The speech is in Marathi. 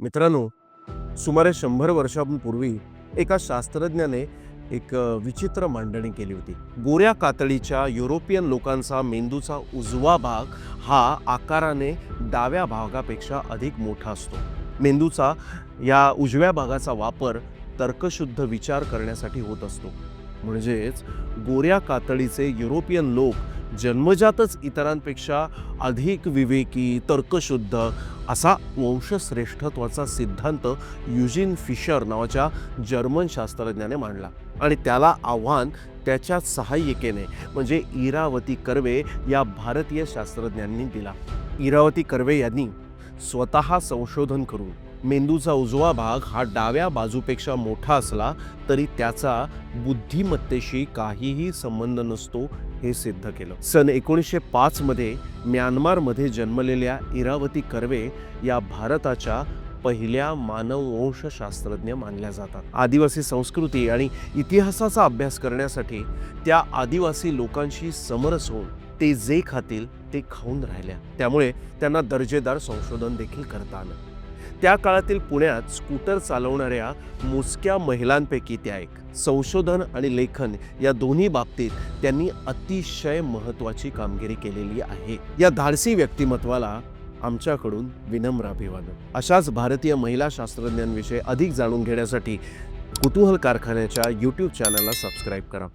मित्रांनो सुमारे शंभर वर्षांपूर्वी एका शास्त्रज्ञाने एक विचित्र मांडणी केली होती. गोऱ्या कातडीच्या युरोपियन लोकांचा मेंदूचा उजवा भाग हा आकाराने डाव्या भागापेक्षा अधिक मोठा असतो. मेंदूचा या उजव्या भागाचा वापर तर्कशुद्ध विचार करण्यासाठी होत असतो. म्हणजेच गोऱ्या कातडीचे युरोपियन लोक जन्मजातच इतरांपेक्षा अधिक विवेकी तर्कशुद्ध असा वंशश्रेष्ठत्वाचा सिद्धांत युजिन फिशर नावाच्या जर्मन शास्त्रज्ञाने मांडला. आणि त्याला आव्हान त्याच्या सहाय्यिकेने म्हणजे इरावती कर्वे या भारतीय शास्त्रज्ञांनी दिला. इरावती कर्वे यांनी स्वतः संशोधन करून मेंदूचा उजवा भाग हा डाव्या बाजूपेक्षा मोठा असला तरी त्याचा बुद्धिमत्तेशी काहीही संबंध नसतो हे सिद्ध केलं. सन एकोणीसशे पाचमध्ये म्यानमारमध्ये जन्मलेल्या इरावती कर्वे या भारताच्या पहिल्या मानववंशशास्त्रज्ञ मानल्या जातात. आदिवासी संस्कृती आणि इतिहासाचा अभ्यास करण्यासाठी त्या आदिवासी लोकांशी समरस होऊन ते जे खातील ते खाऊन राहिल्या. त्यामुळे त्यांना दर्जेदार संशोधन देखील करता आलं. त्या काळातील पुण्यात स्कूटर चालवणाऱ्या मोजक्या महिलांपैकी त्या एक. संशोधन आणि लेखन या दोन्ही बाबतीत त्यांनी अतिशय महत्त्वाची कामगिरी केलेली आहे. या धाडसी व्यक्तिमत्वाला आमच्याकडून विनम्र अभिवादन. अशाच भारतीय महिला शास्त्रज्ञांविषयी अधिक जाणून घेण्यासाठी कुतूहल कारखान्याच्या यूट्यूब चॅनलला सबस्क्राईब करा.